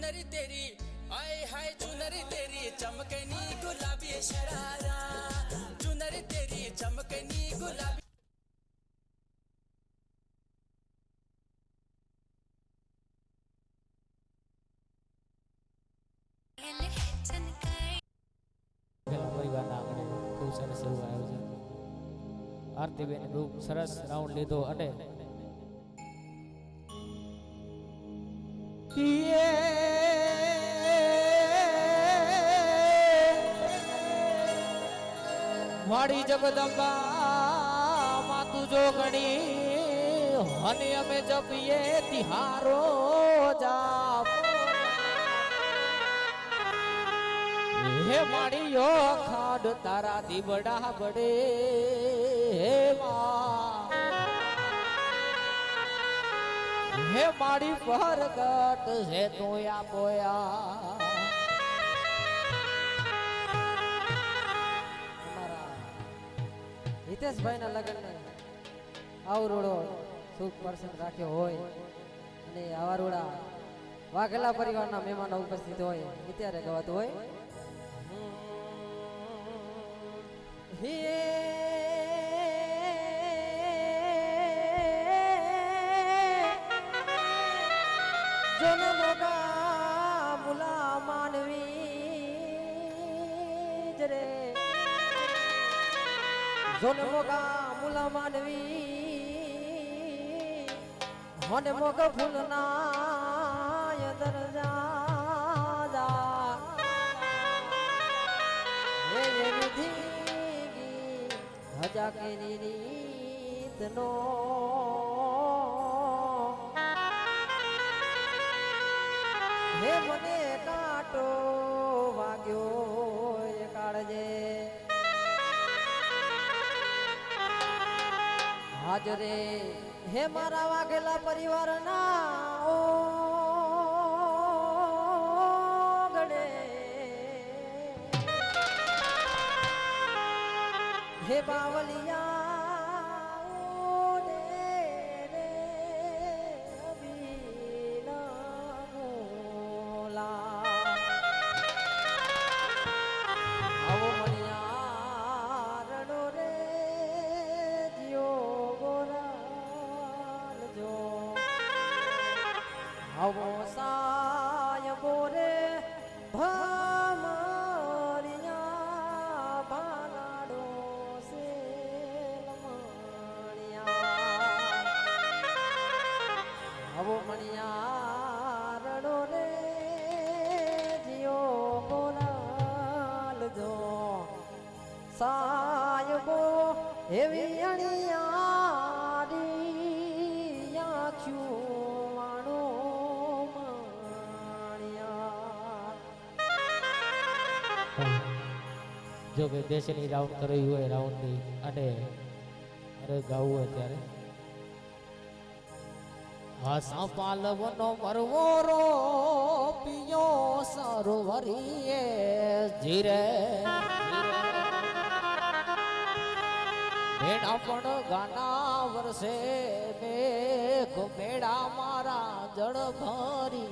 चुनरी तेरी आए हाय चुनरी तेरी चमकनी गुलाबी शरारा चुनरी तेरी चमकनी गुलाबी પેલા પરિવારના આંગણે ખૂબ સરસ એવું આયોજન આરતીબેન ખૂબ સરસ રાઉન્ડ લીધો અને વાડી જગદંબા, માતું જો ગણી અને અમે જપીએ તિહારો જાપ. હે માળીઓ ખાડ તારા દીવડા બડે, હે હે હે માડી પરગટ હે તોયા બોયા. હિતેશભાઈના લગ્નને આવરોડો સુખ પ્રસંગ રાખ્યો હોય અને આવારોડા વાઘેલા પરિવારના મહેમાનો ઉપસ્થિત હોય, એ ત્યારે ગવાતું હોય. હે જોને મોગા જોને મોગા મુલા માનવી. મને મોગ ફૂલના દરજા જા હે વિધિ હજા કેની રીતનો. મને કાંટો વાગ્યો. હાજરે હે મારા વાઘેલા પરિવારના ઓ ગડે હે બાવલિયા એવી અણિયારી આખ્યું વાણો માણ્યા. જો ભાઈ બેસીને રાઉન્ડ કરવી હોય રાઉન્ડની અને અરે ગાવું હોય ત્યારે. હાસા પાલવનો મરવો રો પિયો સરોવરીએ ધીરે મેળા પણ ગાના વરસે મેઘ મેળા મારા જળ ભરી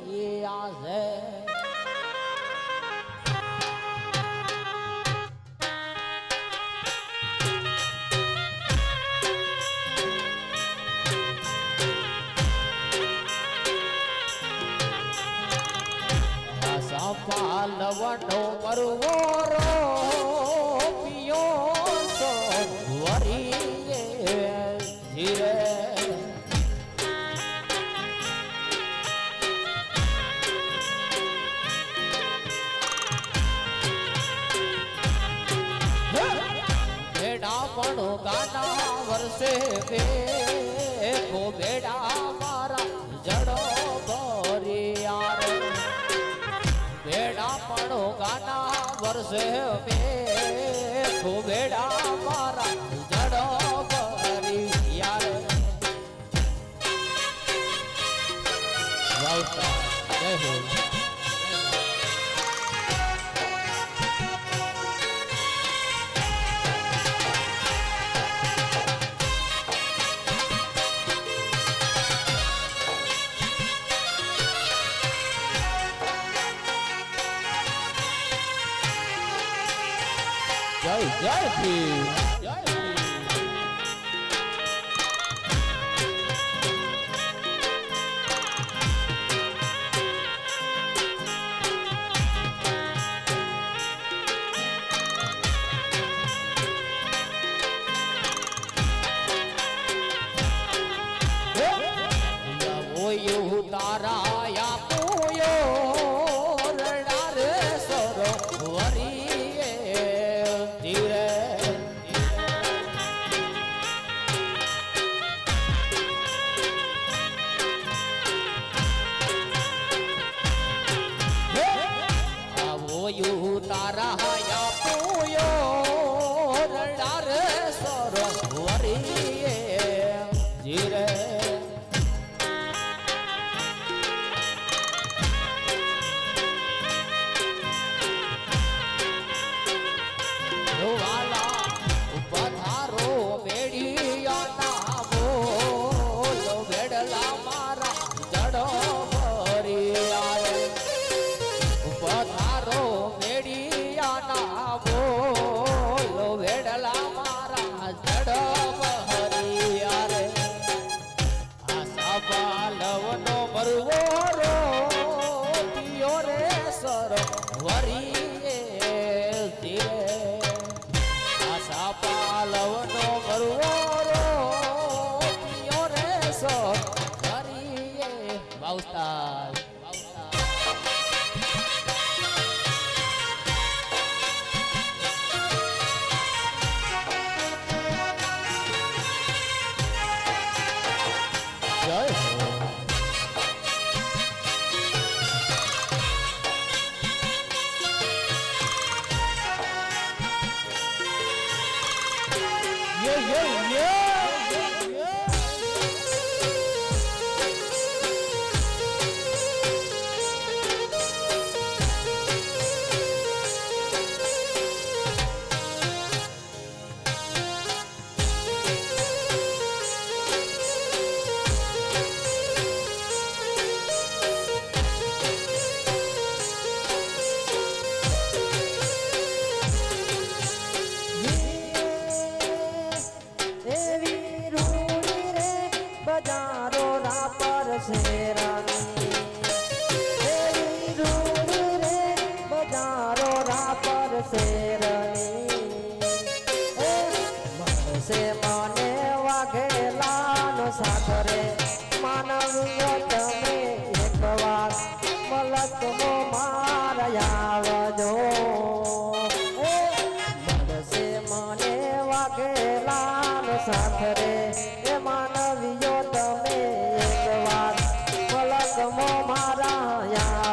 ગાના વર્ષે બે કો Happy.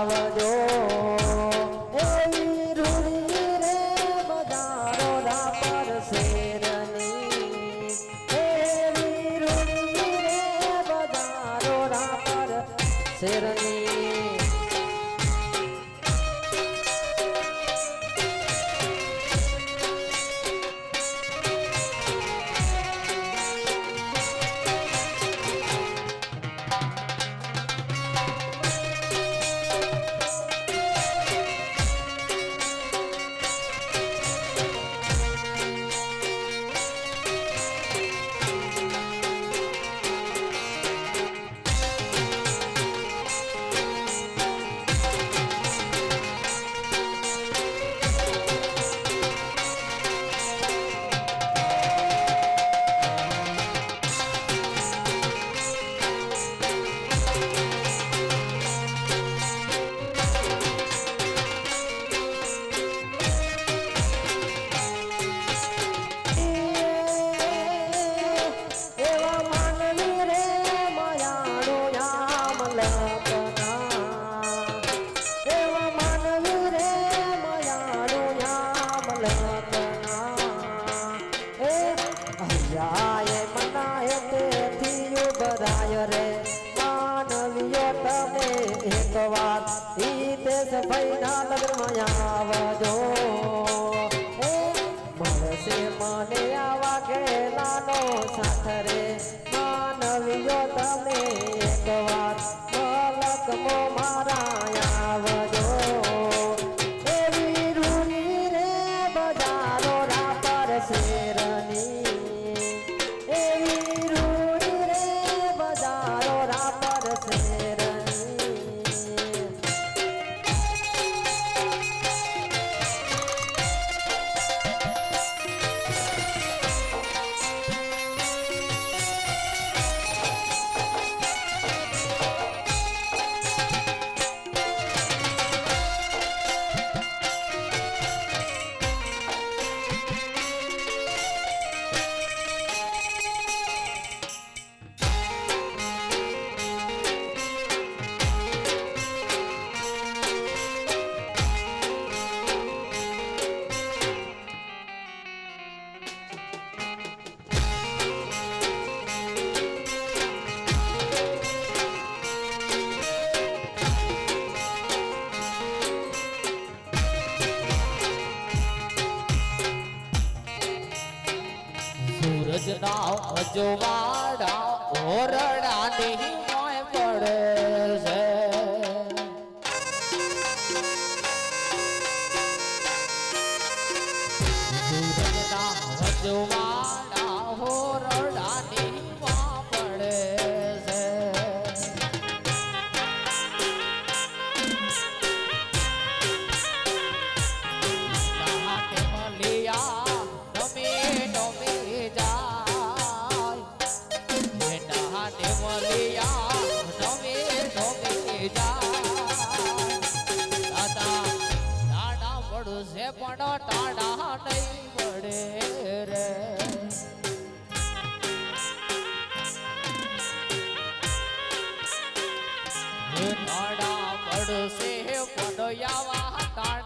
falando. એક વાત ઈ તે સફાઈના લગ્નમાં આવજો મળશે મને આવા ખેલાનો સાથ રે માનવીઓ તમે એક વાત મલકમો પડશે પડયા વાતા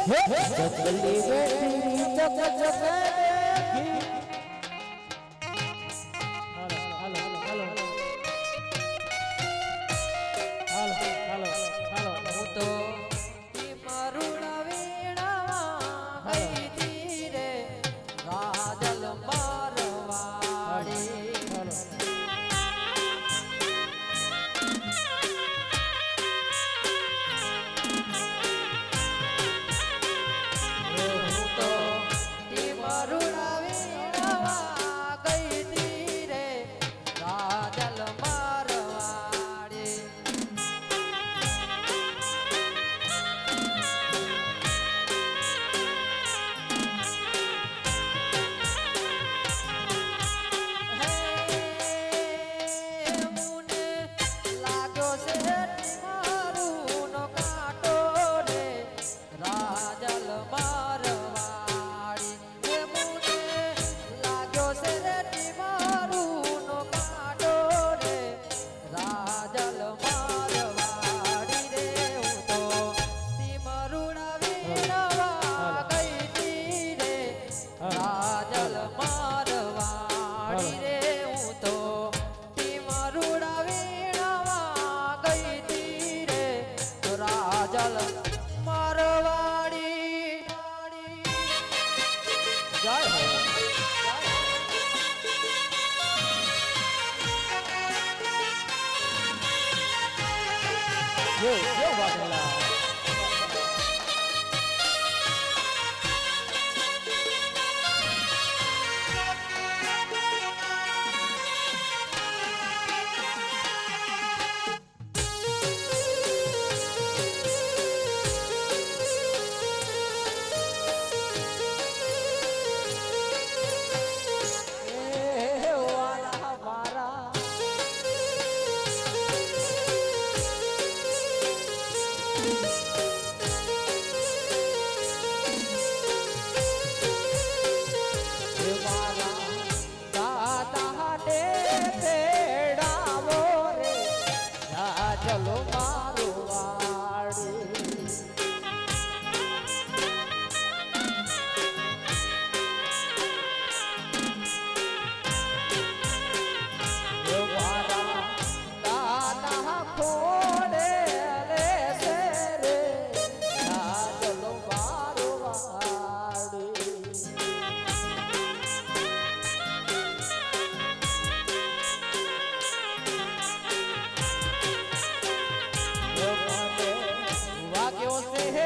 ચકલી બેઠી ચક ચક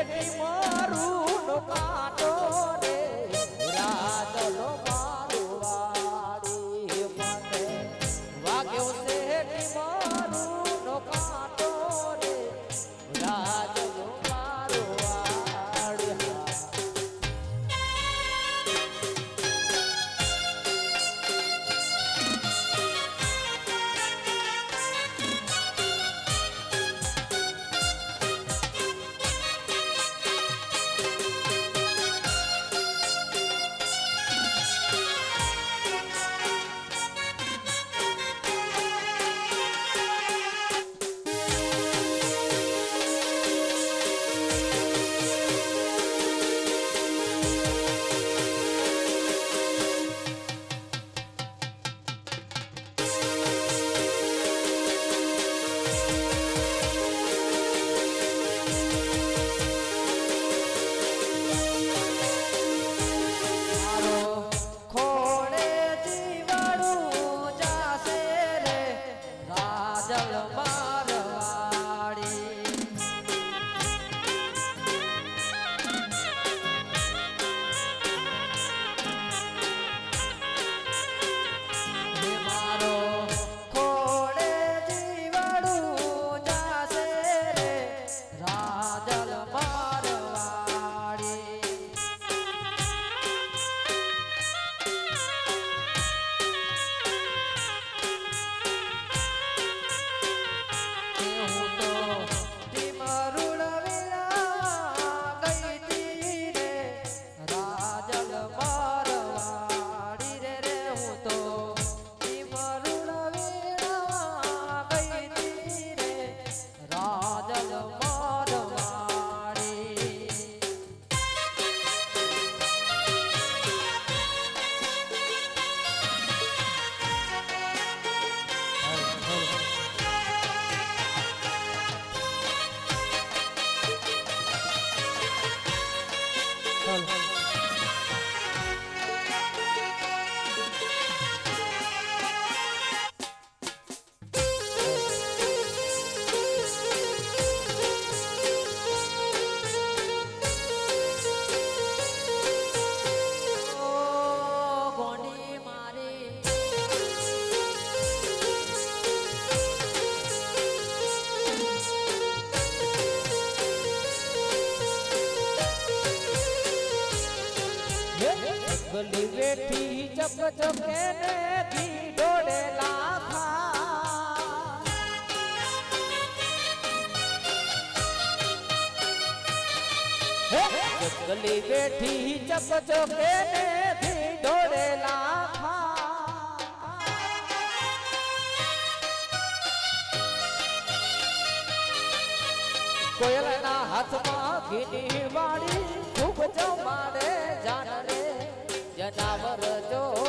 નહીં મારું કાટ. ચકલી બેઠી ને ધી ડોળેલા ખા કોયલના હાથમાં ઘીની વાળી ખૂબ જમાડે જાણ રે જનાવર જોગો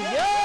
Yeah,